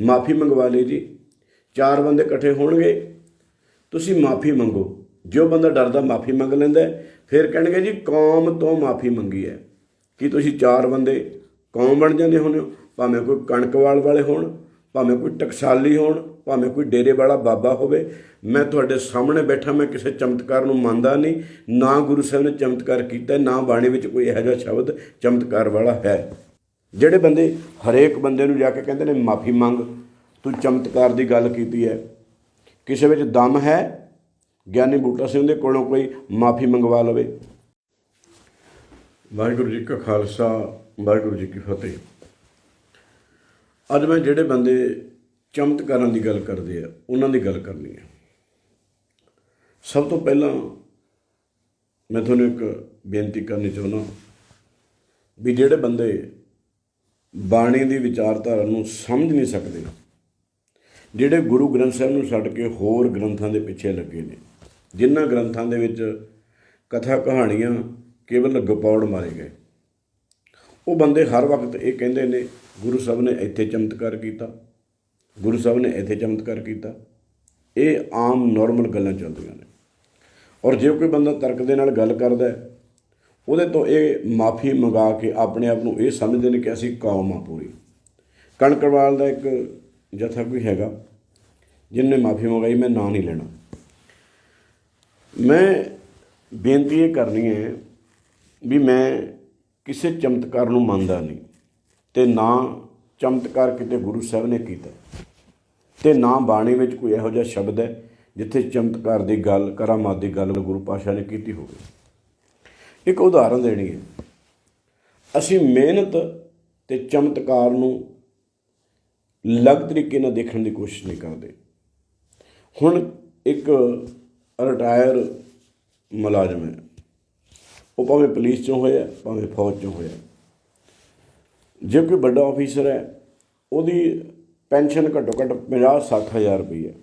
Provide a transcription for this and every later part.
ਮਾਫੀ ਮੰਗਵਾ ਲਈ ਜੀ। ਚਾਰ ਬੰਦੇ ਇਕੱਠੇ ਹੋਣਗੇ। ਤੁਸੀਂ ਮਾਫੀ ਮੰਗੋ। ਜੋ ਬੰਦਾ ਡਰਦਾ ਮਾਫੀ ਮੰਗ ਲੈਂਦਾ ਫਿਰ ਕਹਿਣਗੇ ਜੀ, ਕੌਮ ਤੋਂ ਮਾਫੀ ਮੰਗੀ ਹੈ। ਕਿ ਤੁਸੀਂ ਚਾਰ ਬੰਦੇ ਕੌਮ ਬਣ ਜਾਂਦੇ ਹੁੰਦੇ ਹੋ? ਭਾਵੇਂ ਕੋਈ ਕਣਕਵਾਲ ਵਾਲੇ ਹੋਣ, ਭਾਵੇਂ ਕੋਈ ਟਕਸਾਲੀ ਹੋਣ, ਭਾਵੇਂ ਕੋਈ ਡੇਰੇ ਵਾਲਾ ਬਾਬਾ ਹੋਵੇ। ਮੈਂ ਤੁਹਾਡੇ ਸਾਹਮਣੇ ਬੈਠਾ, ਮੈਂ ਕਿਸੇ ਚਮਤਕਾਰ ਨੂੰ ਮੰਨਦਾ ਨਹੀਂ। ਨਾ ਗੁਰੂ ਸਾਹਿਬ ਨੇ ਚਮਤਕਾਰ ਕੀਤਾ, ਨਾ ਬਾਣੀ ਵਿੱਚ ਕੋਈ ਇਹੋ ਜਿਹਾ ਸ਼ਬਦ ਚਮਤਕਾਰ ਵਾਲਾ ਹੈ। ਜਿਹੜੇ ਬੰਦੇ, ਹਰੇਕ ਬੰਦੇ ਨੂੰ ਜਾ ਕੇ ਕਹਿੰਦੇ ਨੇ, ਮਾਫੀ ਮੰਗ, ਤੂੰ ਚਮਤਕਾਰ ਦੀ ਗੱਲ ਕੀਤੀ ਹੈ। ਕਿਸੇ ਵਿੱਚ ਦਮ ਹੈ, ਗਿਆਨੀ ਬੂਟਾ ਸਿੰਘ ਦੇ ਕੋਲੋਂ ਕੋਈ ਮਾਫੀ ਮੰਗਵਾ ਲਵੇ। ਵਾਹਿਗੁਰੂ ਜੀ ਕਾ ਖਾਲਸਾ, ਵਾਹਿਗੁਰੂ ਜੀ ਕੀ ਫਤਿਹ। ਅੱਜ ਮੈਂ ਜਿਹੜੇ ਬੰਦੇ ਚਮਤਕਾਰਾਂ ਦੀ ਗੱਲ ਕਰਦੇ ਆ, ਉਹਨਾਂ ਦੀ ਗੱਲ ਕਰਨੀ ਹੈ ਸਭ ਤੋਂ ਪਹਿਲਾਂ ਮੈਂ ਤੁਹਾਨੂੰ ਇੱਕ ਬੇਨਤੀ ਕਰਨੀ ਚਾਹੁੰਦਾ ਵੀ ਜਿਹੜੇ ਬੰਦੇ ਬਾਣੀ ਦੀ ਵਿਚਾਰਧਾਰਾ ਨੂੰ ਸਮਝ ਨਹੀਂ ਸਕਦੇ। ਜਿਹੜੇ ਗੁਰੂ ਗ੍ਰੰਥ ਸਾਹਿਬ ਨੂੰ ਛੱਡ ਕੇ ਹੋਰ ਗ੍ਰੰਥਾਂ ਦੇ ਪਿੱਛੇ ਲੱਗੇ ਨੇ ਜਿਨ੍ਹਾਂ ਗ੍ਰੰਥਾਂ ਦੇ ਵਿੱਚ ਕਥਾ ਕਹਾਣੀਆਂ ਕੇਵਲ ਗਪੌੜ ਮਾਰੇ ਗਏ। ਉਹ ਬੰਦੇ ਹਰ ਵਕਤ ਇਹ ਕਹਿੰਦੇ ਨੇ ਗੁਰੂ ਸਾਹਿਬ ਨੇ ਇੱਥੇ ਚਮਤਕਾਰ ਕੀਤਾ ਗੁਰੂ ਸਾਹਿਬ ਨੇ ਇੱਥੇ ਚਮਤਕਾਰ ਕੀਤਾ। ਇਹ ਆਮ ਨਾਰਮਲ ਗੱਲਾਂ ਚੱਲਦੀਆਂ ਨੇ। ਔਰ ਜੇ ਕੋਈ ਬੰਦਾ ਤਰਕ ਦੇ ਨਾਲ ਗੱਲ ਕਰਦਾ ਹੈ, ਉਹਦੇ ਤੋਂ ਇਹ ਮਾਫੀ ਮੰਗਾ ਕੇ ਆਪਣੇ ਆਪ ਨੂੰ ਇਹ ਸਮਝਦੇ ਨੇ ਕਿ ਅਸੀਂ ਕੌਮ ਆ ਪੂਰੀ। ਕਣਕਵਾਲ ਦਾ ਇੱਕ ਜਥਾ ਕੋਈ ਹੈਗਾ ਜਿਨਨੇ ਮਾਫੀ ਮੰਗਾਈ, ਮੈਂ ਨਾਂ ਨਹੀਂ ਲੈਣਾ। ਮੈਂ ਬੇਨਤੀ ਇਹ ਕਰਨੀ ਹੈ ਵੀ ਮੈਂ ਕਿਸੇ ਚਮਤਕਾਰ ਨੂੰ ਮੰਨਦਾ ਨਹੀਂ ਤੇ ਨਾ ਚਮਤਕਾਰ ਕਿਤੇ ਗੁਰੂ ਸਾਹਿਬ ਨੇ ਕੀਤਾ ਤੇ ਨਾ ਬਾਣੀ ਵਿੱਚ ਕੋਈ ਇਹੋ ਜਿਹਾ ਸ਼ਬਦ ਹੈ ਜਿੱਥੇ ਚਮਤਕਾਰ ਦੀ ਗੱਲ, ਕਰਾਮਾਤ ਦੀ ਗੱਲ ਗੁਰੂ ਪਾਸ਼ਾ ਨੇ ਕੀਤੀ ਹੋਵੇ। ਇੱਕ ਉਦਾਹਰਨ ਦੇਣੀ ਹੈ। ਅਸੀਂ ਮਿਹਨਤ ਤੇ ਚਮਤਕਾਰ ਨੂੰ ਅਲੱਗ ਤਰੀਕੇ ਨਾਲ ਦੇਖਣ ਦੀ ਕੋਸ਼ਿਸ਼ ਨਹੀਂ ਕਰਦੇ। ਹੁਣ ਇੱਕ ਰਿਟਾਇਰ ਮੁਲਾਜ਼ਮ ਹੈ। ਉਹ ਭਾਵੇਂ ਪੁਲਿਸ ਚੋਂ ਹੋਇਆ, ਭਾਵੇਂ ਫੌਜ ਚੋਂ ਹੋਇਆ। ਜੇ ਕੋਈ ਵੱਡਾ ਆਫੀਸਰ ਹੈ, ਉਹਦੀ ਪੈਨਸ਼ਨ ਘੱਟੋ ਘੱਟ 50 60 ਹਜ਼ਾਰ ਰੁਪਈ ਹੈ।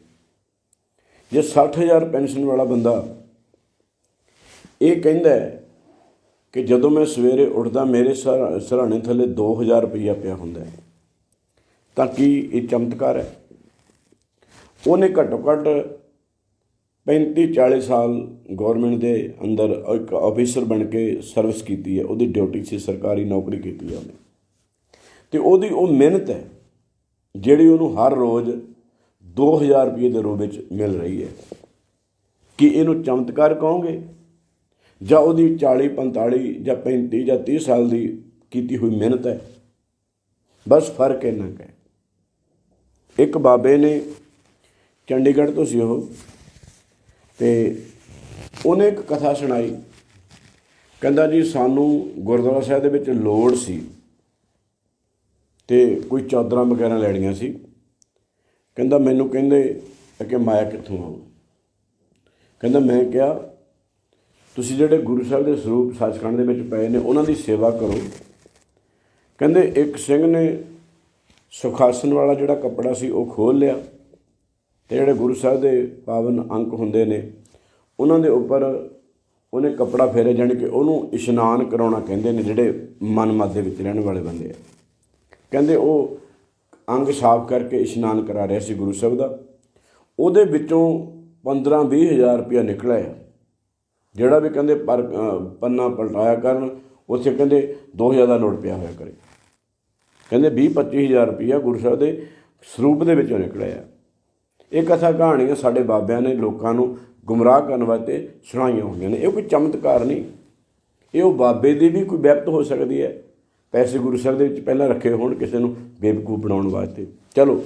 ਜੇ 60 ਹਜ਼ਾਰ ਪੈਨਸ਼ਨ ਵਾਲਾ ਬੰਦਾ ਇਹ ਕਹਿੰਦਾ ਕਿ ਜਦੋਂ ਮੈਂ ਸਵੇਰੇ ਉੱਠਦਾ, ਮੇਰੇ ਸਰ- ਸਿਰਹਾਣੇ ਥੱਲੇ 2000 ਰੁਪਈਆ ਪਿਆ ਹੁੰਦਾ ਹੈ। ਤਾਂ ਕੀ ਇਹ ਚਮਤਕਾਰ ਹੈ? ਉਹਨੇ ਘੱਟੋ ਘੱਟ 35 40 ਸਾਲ ਗਵਰਨਮੈਂਟ ਦੇ ਅੰਦਰ ਇੱਕ ਆਫੀਸਰ ਬਣ ਕੇ ਸਰਵਿਸ ਕੀਤੀ ਹੈ। ਉਹਦੀ ਡਿਊਟੀ ਸੀ ਸਰਕਾਰੀ ਨੌਕਰੀ ਕੀਤੀ ਹੈ ਉਹਨੇ। ਤੇ ਉਹਦੀ ਉਹ ਮਿਹਨਤ ਹੈ, ਜਿਹੜੀ ਉਹਨੂੰ ਹਰ ਰੋਜ਼ 2000 ਰੁਪਏ ਦੇ ਰੂਪ ਵਿੱਚ ਮਿਲ ਰਹੀ ਹੈ। ਕਿ ਇਹਨੂੰ ਚਮਤਕਾਰ ਕਹੋਗੇ? ਜਾਂ ਉਹਦੀ 40 45 ਜਾਂ 35 ਜਾਂ 30 ਸਾਲ ਦੀ ਕੀਤੀ ਹੋਈ ਮਿਹਨਤ ਹੈ। ਬਸ ਫ਼ਰਕ ਇੰਨਾ ਕੁ ਹੈ। ਇੱਕ ਬਾਬੇ ਨੇ ਚੰਡੀਗੜ੍ਹ ਤੋਂ ਸੀ ਉਹ ਤੇ ਉਹਨੇ ਇੱਕ ਕਥਾ ਸੁਣਾਈ। ਕਹਿੰਦਾ ਜੀ, ਸਾਨੂੰ ਗੁਰਦੁਆਰਾ ਸਾਹਿਬ ਦੇ ਵਿੱਚ ਲੋੜ ਸੀ ਤੇ ਕੋਈ ਚਾਦਰਾਂ ਵਗੈਰਾ ਲੈਣੀਆਂ ਸੀ। ਕਹਿੰਦਾ, ਮੈਨੂੰ ਕਹਿੰਦੇ ਕਿ ਮਾਇਆ ਕਿੱਥੋਂ ਆਉ ਕਹਿੰਦਾ, ਮੈਂ ਕਿਹਾ ਤੁਸੀਂ ਜਿਹੜੇ ਗੁਰੂ ਸਾਹਿਬ ਦੇ ਸਰੂਪ ਸੱਚਖੰਡ ਦੇ ਵਿੱਚ ਪਏ ਨੇ, ਉਹਨਾਂ ਦੀ ਸੇਵਾ ਕਰੋ। ਕਹਿੰਦੇ ਇੱਕ ਸਿੰਘ ਨੇ ਸੁਖਾਸਨ ਵਾਲਾ ਜਿਹੜਾ ਕੱਪੜਾ ਸੀ, ਉਹ ਖੋਲ ਲਿਆ ਤੇ ਜਿਹੜੇ ਗੁਰੂ ਸਾਹਿਬ ਦੇ ਪਾਵਨ ਅੰਕ ਹੁੰਦੇ ਨੇ, ਉਹਨਾਂ ਦੇ ਉੱਪਰ ਉਹਨੇ ਕੱਪੜਾ ਫੇਰੇ ਜਾਣ ਕਿ ਉਹਨੂੰ ਇਸ਼ਨਾਨ ਕਰਾਉਣਾ ਕਹਿੰਦੇ ਨੇ, ਜਿਹੜੇ ਮਨ ਮੱਧ ਦੇ ਵਿੱਚ ਰਹਿਣ ਵਾਲੇ ਬੰਦੇ ਆ। ਕਹਿੰਦੇ ਉਹ ਅੰਗ ਸਾਫ਼ ਕਰਕੇ ਇਸ਼ਨਾਨ ਕਰਾ ਰਿਹਾ ਸੀ ਗੁਰੂ ਸਾਹਿਬ ਦਾ। ਉਹਦੇ ਵਿੱਚੋਂ 15 20 ਹਜ਼ਾਰ ਰੁਪਇਆ ਨਿਕਲਿਆ। ਜਿਹੜਾ ਵੀ ਕਹਿੰਦੇ ਪਰ ਪੰਨਾ ਪਲਟਾਇਆ ਕਰਨ, ਉੱਥੇ ਕਹਿੰਦੇ 2000 ਦਾ ਨੋਟ ਪਿਆ ਹੋਇਆ ਕਰੇ। ਕਹਿੰਦੇ 20 25000 ਰੁਪਇਆ ਗੁਰੂ ਸਾਹਿਬ ਦੇ ਸਰੂਪ ਦੇ ਵਿੱਚੋਂ ਨਿਕਲਿਆ ਇਹ ਕਥਾ ਕਹਾਣੀਆਂ ਸਾਡੇ ਬਾਬਿਆਂ ਨੇ ਲੋਕਾਂ ਨੂੰ ਗੁੰਮਰਾਹ ਕਰਨ ਵਾਸਤੇ ਸੁਣਾਈਆਂ ਹੋਈਆਂ ਨੇ। ਇਹ ਕੋਈ ਚਮਤਕਾਰ ਨਹੀਂ। ਇਹ ਉਹ ਬਾਬੇ ਦੀ ਵੀ ਕੋਈ ਵਿਅਕਤ ਹੋ ਸਕਦੀ ਹੈ। ਪੈਸੇ ਗੁਰੂ ਸਾਹਿਬ ਦੇ ਵਿੱਚ ਪਹਿਲਾਂ ਰੱਖੇ ਹੋਣ ਕਿਸੇ ਨੂੰ ਬੇਵਕੂਫ ਬਣਾਉਣ ਵਾਸਤੇ। ਚਲੋ,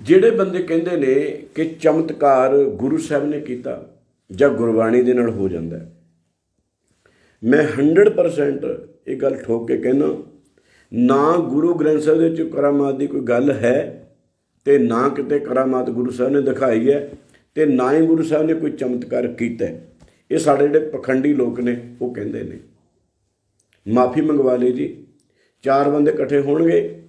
ਜਿਹੜੇ ਬੰਦੇ ਕਹਿੰਦੇ ਨੇ ਕਿ ਚਮਤਕਾਰ ਗੁਰੂ ਸਾਹਿਬ ਨੇ ਕੀਤਾ ਜਾਂ ਗੁਰਬਾਣੀ ਦੇ ਨਾਲ ਹੋ ਜਾਂਦਾ ਹੈ। ਮੈਂ 100% ਇਹ ਗੱਲ ਠੋਕ ਕੇ ਕਹਿਣਾ ਨਾ ਗੁਰੂ ਗ੍ਰੰਥ ਸਾਹਿਬ ਦੇ ਵਿੱਚ ਕਰਾਮਾਤ ਦੀ ਕੋਈ ਗੱਲ ਹੈ ਤੇ ਨਾ ਕਿਤੇ ਕਰਾਮਾਤ ਗੁਰੂ ਸਾਹਿਬ ਨੇ ਦਿਖਾਈ ਹੈ ਤੇ ਨਾ ਹੀ ਗੁਰੂ ਸਾਹਿਬ ਨੇ ਕੋਈ ਚਮਤਕਾਰ ਕੀਤਾ ਇਹ ਸਾਡੇ ਜਿਹੜੇ ਪਖੰਡੀ ਲੋਕ ਨੇ, ਉਹ ਕਹਿੰਦੇ ਨੇ। ਮਾਫੀ ਮੰਗਵਾ ਲਈ ਜੀ, ਚਾਰ ਬੰਦੇ ਇਕੱਠੇ ਹੋਣਗੇ,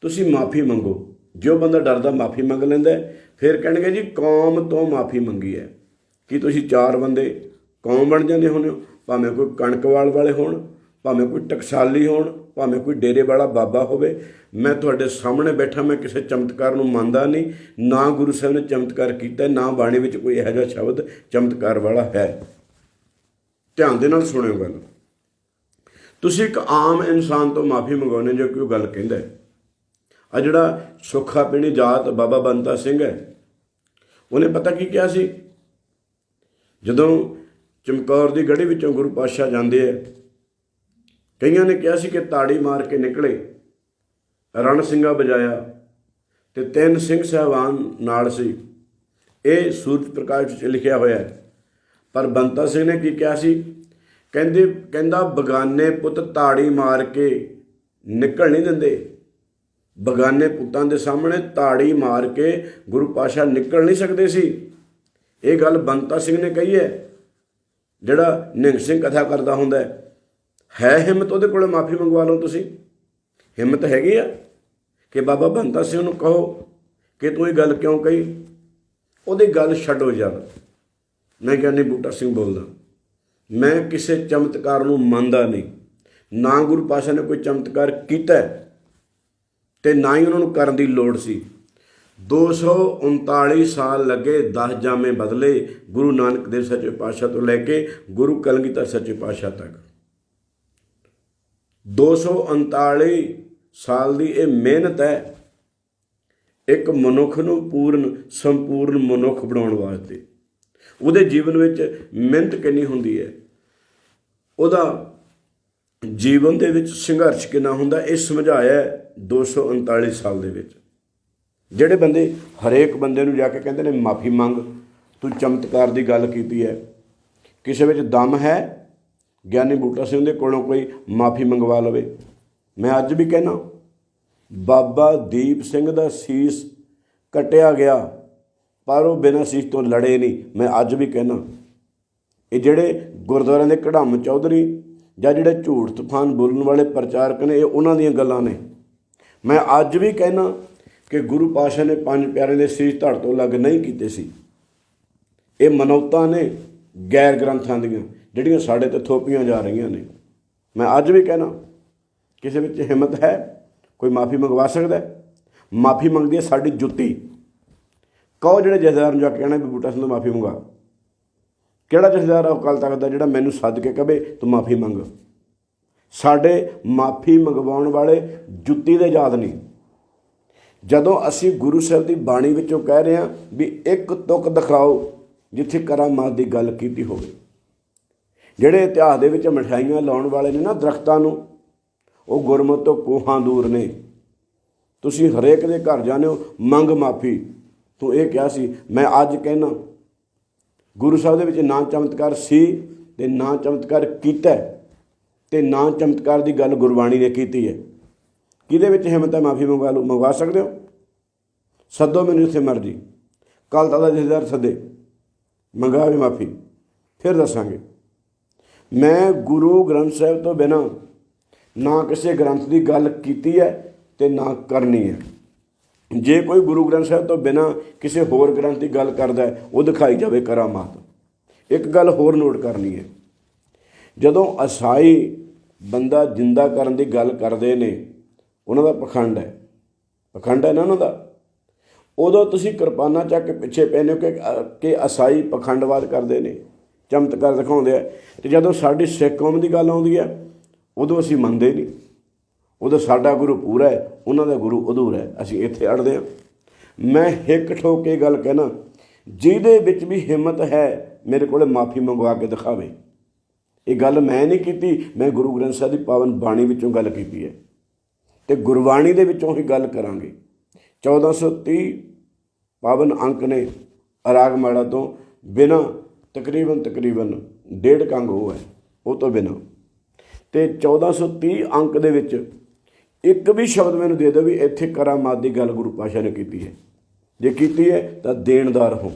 ਤੁਸੀਂ ਮਾਫੀ ਮੰਗੋ। ਜੋ ਬੰਦਾ ਡਰਦਾ ਮਾਫੀ ਮੰਗ ਲੈਂਦਾ ਫਿਰ ਕਹਿਣਗੇ ਜੀ, ਕੌਮ ਤੋਂ ਮਾਫੀ ਮੰਗੀ ਹੈ। ਕਿ ਤੁਸੀਂ ਚਾਰ ਬੰਦੇ ਕੌਮ ਬਣ ਜਾਂਦੇ ਹੁੰਦੇ ਹੋ? ਭਾਵੇਂ ਕੋਈ ਕਣਕਵਾਲ ਵਾਲੇ ਹੋਣ, ਭਾਵੇਂ ਕੋਈ ਟਕਸਾਲੀ ਹੋਣ, ਭਾਵੇਂ ਕੋਈ ਡੇਰੇ ਵਾਲਾ ਬਾਬਾ ਹੋਵੇ, ਮੈਂ ਤੁਹਾਡੇ ਸਾਹਮਣੇ ਬੈਠਾ, ਮੈਂ ਕਿਸੇ ਚਮਤਕਾਰ ਨੂੰ ਮੰਨਦਾ ਨਹੀਂ, ਨਾ ਗੁਰੂ ਸਾਹਿਬ ਨੇ ਚਮਤਕਾਰ ਕੀਤਾ, ਨਾ ਬਾਣੀ ਵਿੱਚ ਕੋਈ ਇਹੋ ਜਿਹਾ ਸ਼ਬਦ ਚਮਤਕਾਰ ਵਾਲਾ ਹੈ। ਧਿਆਨ ਦੇ ਨਾਲ ਸੁਣਿਓ ਗੱਲ। ਤੁਸੀਂ ਇੱਕ ਆਮ ਇਨਸਾਨ ਤੋਂ ਮਾਫੀ ਮੰਗਾਉਣੇ ਜੇ ਕੋਈ ਗੱਲ ਕਹਿੰਦਾ ਹੈ। ਆ ਜਿਹੜਾ ਸੁੱਖਾ ਪੀਣੀ ਜਾਤ ਬਾਬਾ ਬੰਤਾ ਸਿੰਘ ਹੈ, ਉਹਨੇ ਪਤਾ ਕੀ ਕਿਹਾ ਸੀ? ਜਦੋਂ ਚਮਕੌਰ ਦੀ ਗੜੀ ਵਿੱਚੋਂ ਗੁਰੂ ਪਾਤਸ਼ਾਹ ਜਾਂਦੇ ਆ, ਕਈਆਂ ਨੇ ਕਿਹਾ ਸੀ ਕਿ ਤਾੜੀ ਮਾਰ ਕੇ ਨਿਕਲੇ। ਰਣ ਸਿੰਘਾ ਬਜਾਇਆ ਤੇ ਤਿੰਨ ਸਿੰਘ ਸਾਹਿਬਾਨ ਨਾਲ ਸੀ। ਇਹ ਸੂਰਜ ਪ੍ਰਕਾਸ਼ ਵਿੱਚ ਲਿਖਿਆ ਹੋਇਆ ਹੈ। ਪਰ ਬੰਤਾ ਸਿੰਘ ਨੇ ਕੀ ਕਿਹਾ ਸੀ? ਕਹਿੰਦੇ, ਕਹਿੰਦਾ, ਬਗਾਨੇ ਪੁੱਤ ਤਾੜੀ ਮਾਰ ਕੇ ਨਿਕਲ ਨਹੀਂ ਦਿੰਦੇ। ਬਗਾਨੇ ਪੁੱਤਾਂ ਦੇ ਸਾਹਮਣੇ ਤਾੜੀ ਮਾਰ ਕੇ ਗੁਰੂ ਪਾਸ਼ਾ ਨਿਕਲ ਨਹੀਂ ਸਕਦੇ ਸੀ। ਇਹ ਗੱਲ ਬੰਤਾ ਸਿੰਘ ਨੇ ਕਹੀ ਹੈ ਜਿਹੜਾ ਨਿੰਗ ਸਿੰਘ ਕਥਾ ਕਰਦਾ ਹੁੰਦਾ ਹੈ ਹੈ ਹਿੰਮਤ ਉਹਦੇ ਕੋਲ ਮਾਫੀ ਮੰਗਵਾ ਲਓ ਤੁਸੀਂ? ਹਿੰਮਤ ਹੈਗੀ ਆ ਕਿ ਬਾਬਾ ਬੰਤਾ ਸਿੰਘ ਨੂੰ ਕਹੋ ਕਿ ਤੂੰ ਇਹ ਗੱਲ ਕਿਉਂ ਕਹੀ? ਉਹਦੀ ਗੱਲ ਛੱਡੋ ਯਾਰ ਮੈਂ ਕਹਿੰਦੀ ਬੂਟਾ ਸਿੰਘ ਬੋਲਦਾ। ਮੈਂ ਕਿਸੇ ਚਮਤਕਾਰ ਨੂੰ ਮੰਨਦਾ ਨਹੀਂ। ਨਾ ਗੁਰੂ ਪਾਸ਼ਾ ਨੇ ਕੋਈ ਚਮਤਕਾਰ ਕੀਤਾ ਹੈ, ਤੇ ਨਾ ਹੀ ਉਹਨਾਂ ਨੂੰ ਕਰਨ ਦੀ ਲੋੜ ਸੀ। 239 ਸਾਲ ਲੱਗੇ 10 ਜਾਮੇ ਬਦਲੇ ਗੁਰੂ ਨਾਨਕ ਦੇਵ ਸੱਚੇ ਪਾਤਸ਼ਾਹ ਤੋਂ ਲੈ ਕੇ ਗੁਰੂ ਕਲਗੀਧਰ ਸੱਚੇ ਪਾਤਸ਼ਾਹ ਤੱਕ। 239 ਸਾਲ ਦੀ ਇਹ ਮਿਹਨਤ ਹੈ ਇੱਕ ਮਨੁੱਖ ਨੂੰ ਪੂਰਨ, ਸੰਪੂਰਨ ਮਨੁੱਖ ਬਣਾਉਣ ਵਾਸਤੇ। ਉਹਦੇ ਜੀਵਨ ਵਿੱਚ ਮਿਹਨਤ ਕਿੰਨੀ ਹੁੰਦੀ ਹੈ? ਉਹਦਾ ਜੀਵਨ ਦੇ ਵਿੱਚ ਸੰਘਰਸ਼ ਕਿੰਨਾ ਹੁੰਦਾ, ਇਹ ਸਮਝਾਇਆ ਹੈ 239 ਸਾਲ ਦੇ ਵਿੱਚ। ਜਿਹੜੇ ਬੰਦੇ, ਹਰੇਕ ਬੰਦੇ ਨੂੰ ਜਾ ਕੇ ਕਹਿੰਦੇ ਨੇ, ਮਾਫੀ ਮੰਗ, ਤੂੰ ਚਮਤਕਾਰ ਦੀ ਗੱਲ ਕੀਤੀ ਹੈ। ਕਿਸੇ ਵਿੱਚ ਦਮ ਹੈ, ਗਿਆਨੀ ਬੂਟਾ ਸਿੰਘ ਦੇ ਕੋਲੋਂ ਕੋਈ ਮਾਫੀ ਮੰਗਵਾ ਲਵੇ। ਮੈਂ ਅੱਜ ਵੀ ਕਹਿਣਾ, ਬਾਬਾ ਦੀਪ ਸਿੰਘ ਦਾ ਸੀਸ ਕਟਿਆ ਗਿਆ, ਪਰ ਉਹ ਬਿਨਾਂ ਸੀਸ ਤੋਂ ਲੜੇ ਨਹੀਂ। ਮੈਂ ਅੱਜ ਵੀ ਕਹਿਣਾ, ਇਹ ਜਿਹੜੇ ਗੁਰਦੁਆਰਿਆਂ ਦੇ ਕਢਾਮ ਚੌਧਰੀ ਜਾਂ ਜਿਹੜੇ ਝੂਠ ਤੂਫਾਨ ਬੋਲਣ ਵਾਲੇ ਪ੍ਰਚਾਰਕ ਨੇ, ਇਹ ਉਹਨਾਂ ਦੀਆਂ ਗੱਲਾਂ ਨੇ। ਮੈਂ ਅੱਜ ਵੀ ਕਹਿਣਾ ਕਿ ਗੁਰੂ ਪਾਸ਼ਾ ਨੇ ਪੰਜ ਪਿਆਰਿਆਂ ਦੇ ਸੀਸ ਧੜ ਤੋਂ ਲੱਗ ਨਹੀਂ ਕੀਤੇ ਸੀ। ਇਹ ਮਨੌਤਾਂ ਨੇ ਗੈਰ ਗ੍ਰੰਥਾਂ ਦੀਆਂ, ਜਿਹੜੀਆਂ ਸਾਡੇ ਤੇ ਥੋਪੀਆਂ ਜਾ ਰਹੀਆਂ ਨੇ। ਮੈਂ ਅੱਜ ਵੀ ਕਹਿਣਾ, ਕਿਸੇ ਵਿੱਚ ਹਿੰਮਤ ਹੈ? ਕੋਈ ਮਾਫੀ ਮੰਗਵਾ ਸਕਦਾ ਮਾਫੀ ਮੰਗਦੀ ਹੈ ਸਾਡੀ ਜੁੱਤੀ। ਕਹੋ ਜਿਹੜੇ ਜਥੇਦਾਰ ਨੂੰ ਜਾ ਕੇ ਕਹਿਣਾ ਵੀ ਬੂਟਾ ਸਿੰਘ ਤੋਂ ਮਾਫੀ ਮੰਗਾ। ਕਿਹੜਾ ਜਥੇਦਾਰ ਆ ਅਕਾਲ ਤਖਤ ਦਾ ਜਿਹੜਾ ਮੈਨੂੰ ਸੱਦ ਕੇ ਕਵੇ ਤੂੰ ਮਾਫੀ ਮੰਗ। ਸਾਡੇ ਮਾਫੀ ਮੰਗਵਾਉਣ ਵਾਲੇ ਜੁੱਤੀ ਦੇ ਯਾਦ ਨਹੀਂ। ਜਦੋਂ ਅਸੀਂ ਗੁਰੂ ਸਾਹਿਬ ਦੀ ਬਾਣੀ ਵਿੱਚੋਂ ਕਹਿ ਰਹੇ ਹਾਂ ਵੀ ਇੱਕ ਤੁਕ ਦਿਖਾਓ ਜਿੱਥੇ ਕਰਾਮਾਤ ਦੀ ਗੱਲ ਕੀਤੀ ਹੋਵੇ। ਜਿਹੜੇ ਇਤਿਹਾਸ ਦੇ ਵਿੱਚ ਮਠਿਆਈਆਂ ਲਾਉਣ ਵਾਲੇ ਨੇ ਨਾ ਦਰਖਤਾਂ ਨੂੰ ਉਹ ਗੁਰਮਤ ਤੋਂ ਕੋਹਾਂ ਦੂਰ ਨੇ। ਤੁਸੀਂ ਹਰੇਕ ਦੇ ਘਰ ਜਾਂਦੇ ਹੋ ਮੰਗ ਮਾਫੀ। ਤੂੰ ਇਹ ਕਿਹਾ ਸੀ ਮੈਂ ਅੱਜ ਕਹਿਣਾ ਗੁਰੂ ਸਾਹਿਬ ਦੇ ਵਿੱਚ ਨਾ ਚਮਤਕਾਰ ਸੀ ਤੇ ਨਾ ਚਮਤਕਾਰ ਕੀਤਾ ਹੈ, ਤੇ ਨਾ ਚਮਤਕਾਰ ਦੀ ਗੱਲ ਗੁਰਬਾਣੀ ਨੇ ਕੀਤੀ ਹੈ। ਕਿਹਦੇ ਵਿੱਚ ਹਿੰਮਤ ਹੈ? ਮਾਫੀ ਮੰਗਵਾ ਲਓ, ਮੰਗਵਾ ਸਕਦੇ ਹੋ? ਸੱਦੋ ਮੈਨੂੰ ਜਿੱਥੇ ਮਰਜ਼ੀ। ਕੱਲ ਦਾ ਜਥੇਦਾਰ ਸੱਦੇ। ਮੰਗਾ ਮਾਫੀ। ਫਿਰ ਦੱਸਾਂਗੇ। ਮੈਂ ਗੁਰੂ ਗ੍ਰੰਥ ਸਾਹਿਬ ਤੋਂ ਬਿਨਾਂ ਨਾ ਕਿਸੇ ਗ੍ਰੰਥ ਦੀ ਗੱਲ ਕੀਤੀ ਹੈ ਤੇ ਨਾ ਕਰਨੀ ਹੈ। ਜੇ ਕੋਈ ਗੁਰੂ ਗ੍ਰੰਥ ਸਾਹਿਬ ਤੋਂ ਬਿਨਾਂ ਕਿਸੇ ਹੋਰ ਗ੍ਰੰਥ ਦੀ ਗੱਲ ਕਰਦਾ ਹੈ, ਉਹ ਦਿਖਾਈ ਜਾਵੇ ਕਰਾਮਾਤ। ਇੱਕ ਗੱਲ ਹੋਰ ਨੋਟ ਕਰਨੀ ਹੈ। ਜਦੋਂ ਅਸਾਈ ਬੰਦਾ ਜਿੰਦਾ ਕਰਨ ਦੀ ਗੱਲ ਕਰਦੇ ਨੇ ਉਹਨਾਂ ਦਾ ਪਖੰਡ ਹੈ। ਪਖੰਡ ਹੈ ਨਾ ਉਹਨਾਂ ਦਾ? ਉਦੋਂ ਤੁਸੀਂ ਕਿਰਪਾਨਾਂ ਚੱਕ ਕੇ ਪਿੱਛੇ ਪੈਨੇ ਹੋ ਕਿ ਕਿ ਅਸਾਈ ਪਖੰਡਵਾਦ ਕਰਦੇ ਨੇ, ਚਮਤਕਾਰ ਦਿਖਾਉਂਦੇ ਆ। ਤੇ ਜਦੋਂ ਸਾਡੀ ਸਿੱਖ ਕੌਮ ਦੀ ਗੱਲ ਆਉਂਦੀ ਹੈ, ਉਦੋਂ ਅਸੀਂ ਮੰਨਦੇ ਨਹੀਂ। ਉਦੋਂ ਸਾਡਾ ਗੁਰੂ ਪੂਰਾ ਹੈ, ਉਹਨਾਂ ਦਾ ਗੁਰੂ ਅਧੂਰਾ ਹੈ। ਅਸੀਂ ਇੱਥੇ ਅੜਦੇ ਹਾਂ। ਮੈਂ ਹਿੱਕ ਠੋਕ ਕੇ ਗੱਲ ਕਹਿਣਾ, ਜਿਹਦੇ ਵਿੱਚ ਵੀ ਹਿੰਮਤ ਹੈ, ਮੇਰੇ ਕੋਲੇ ਮਾਫੀ ਮੰਗਵਾ ਕੇ ਦਿਖਾਵੇ। ਇਹ ਗੱਲ ਮੈਂ ਨਹੀਂ ਕੀਤੀ, ਮੈਂ ਗੁਰੂ ਗ੍ਰੰਥ ਸਾਹਿਬ ਦੀ ਪਾਵਨ ਬਾਣੀ ਵਿੱਚੋਂ ਗੱਲ ਕੀਤੀ ਹੈ। ਤੇ ਗੁਰਬਾਣੀ ਦੇ ਵਿੱਚੋਂ ਹੀ ਗੱਲ ਕਰਾਂਗੇ। 1430 ਪਾਵਨ ਅੰਕ ਨੇ ਰਾਗਮਾਲਾ ਤੋਂ ਬਿਨਾ ਤਕਰੀਬਨ ਤਕਰੀਬਨ ਡੇਢ ਕੰਗ ਉਹ ਹੈ, ਉਹ ਤੋਂ ਬਿਨਾ। ਤੇ 1430 ਅੰਕ ਦੇ ਵਿੱਚ ਇੱਕ ਵੀ ਸ਼ਬਦ ਮੈਨੂੰ ਦੇ ਦਿਓ ਵੀ ਇੱਥੇ ਕਰਾਮਾਤ ਦੀ ਗੱਲ ਗੁਰੂ ਪਾਸ਼ਾ ਨੇ ਕੀਤੀ ਹੈ। ਜੇ ਕੀਤੀ ਹੈ ਤਾਂ ਦੇਣਦਾਰ ਹੋ।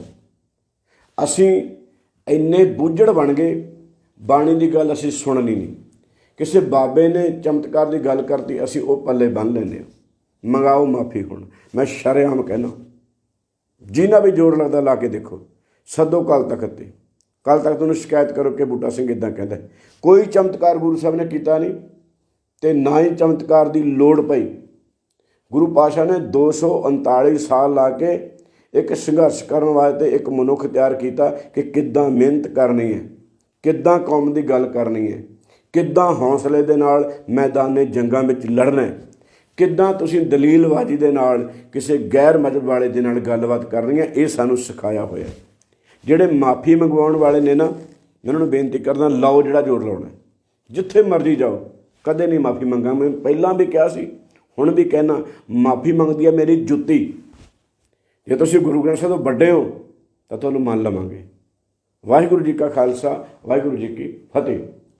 ਅਸੀਂ ਇੰਨੇ ਬੁੱਝੜ ਬਣ ਗਏ, ਬਾਣੀ ਦੀ ਗੱਲ ਅਸੀਂ ਸੁਣਨੀ ਨਹੀਂ। ਕਿਸੇ ਬਾਬੇ ਨੇ ਚਮਤਕਾਰ ਦੀ ਗੱਲ ਕਰਤੀ, ਅਸੀਂ ਉਹ ਪੱਲੇ ਬੰਨ ਲੈਂਦੇ ਹਾਂ। ਮੰਗਾਓ ਮਾਫੀ ਹੁਣ। ਮੈਂ ਸ਼ਰੇਆਮ ਕਹਿਣਾ ਜਿਨ੍ਹਾਂ ਵੀ ਜੋਰ ਲੱਗਦਾ ਲਾ ਕੇ ਦੇਖੋ। ਸੱਦੋ ਕੱਲ ਤੱਕ ਤੇ। ਕੱਲ ਤੱਕ ਤੁਹਾਨੂੰ ਸ਼ਿਕਾਇਤ ਕਰੋ ਕਿ ਬੂਟਾ ਸਿੰਘ ਇਦਾਂ ਕਹਿੰਦਾ ਕੋਈ ਚਮਤਕਾਰ ਗੁਰੂ ਸਾਹਿਬ ਨੇ ਕੀਤਾ ਨਹੀਂ ਤੇ ਨਾ ਹੀ ਚਮਤਕਾਰ ਦੀ ਲੋੜ ਪਈ। ਗੁਰੂ ਪਾਸ਼ਾ ਨੇ 239 ਸਾਲ ਲਾ ਕੇ ਇੱਕ ਸੰਘਰਸ਼ ਕਰਨ ਵਾਸਤੇ ਇੱਕ ਮਨੁੱਖ ਤਿਆਰ ਕੀਤਾ ਕਿ ਕਿੱਦਾਂ ਮਿਹਨਤ ਕਰਨੀ ਹੈ, ਕਿੱਦਾਂ ਕੌਮ ਦੀ ਗੱਲ ਕਰਨੀ ਹੈ। ਕਿੱਦਾਂ ਹੌਸਲੇ ਦੇ ਨਾਲ ਮੈਦਾਨੇ ਜੰਗਾਂ ਵਿੱਚ ਲੜਨਾ ਕਿੱਦਾਂ ਤੁਸੀਂ ਦਲੀਲਬਾਜ਼ੀ ਦੇ ਨਾਲ ਕਿਸੇ ਗੈਰ ਮਜ਼ਹਬ ਵਾਲੇ ਦੇ ਨਾਲ ਗੱਲਬਾਤ ਕਰਨੀ ਹੈ ਇਹ ਸਾਨੂੰ ਸਿਖਾਇਆ ਹੋਇਆ ਜਿਹੜੇ ਮਾਫੀ ਮੰਗਵਾਉਣ ਵਾਲੇ ਨੇ ਨਾ ਮੈਂ ਉਹਨਾਂ ਨੂੰ ਬੇਨਤੀ ਕਰਦਾ, ਲਾਓ ਜਿਹੜਾ ਜੋਰ ਲਾਉਣਾ ਜਿੱਥੇ ਮਰਜ਼ੀ ਜਾਓ। ਕਦੇ ਨਹੀਂ ਮਾਫੀ ਮੰਗਾ। ਮੈਂ ਪਹਿਲਾਂ ਵੀ ਕਿਹਾ ਸੀ, ਹੁਣ ਵੀ ਕਹਿਣਾ ਮਾਫੀ ਮੰਗਦੀ ਹੈ ਮੇਰੀ ਜੁੱਤੀ। ਜੇ ਤੁਸੀਂ ਗੁਰੂ ਗ੍ਰੰਥ ਸਾਹਿਬ ਤੋਂ ਵੱਡੇ ਹੋ, ਤਾਂ ਤੁਹਾਨੂੰ ਮੰਨ ਲਵਾਂਗੇ। ਵਾਹਿਗੁਰੂ ਜੀ ਕਾ ਖਾਲਸਾ, ਵਾਹਿਗੁਰੂ ਜੀ ਕੀ ਫਤਿਹ।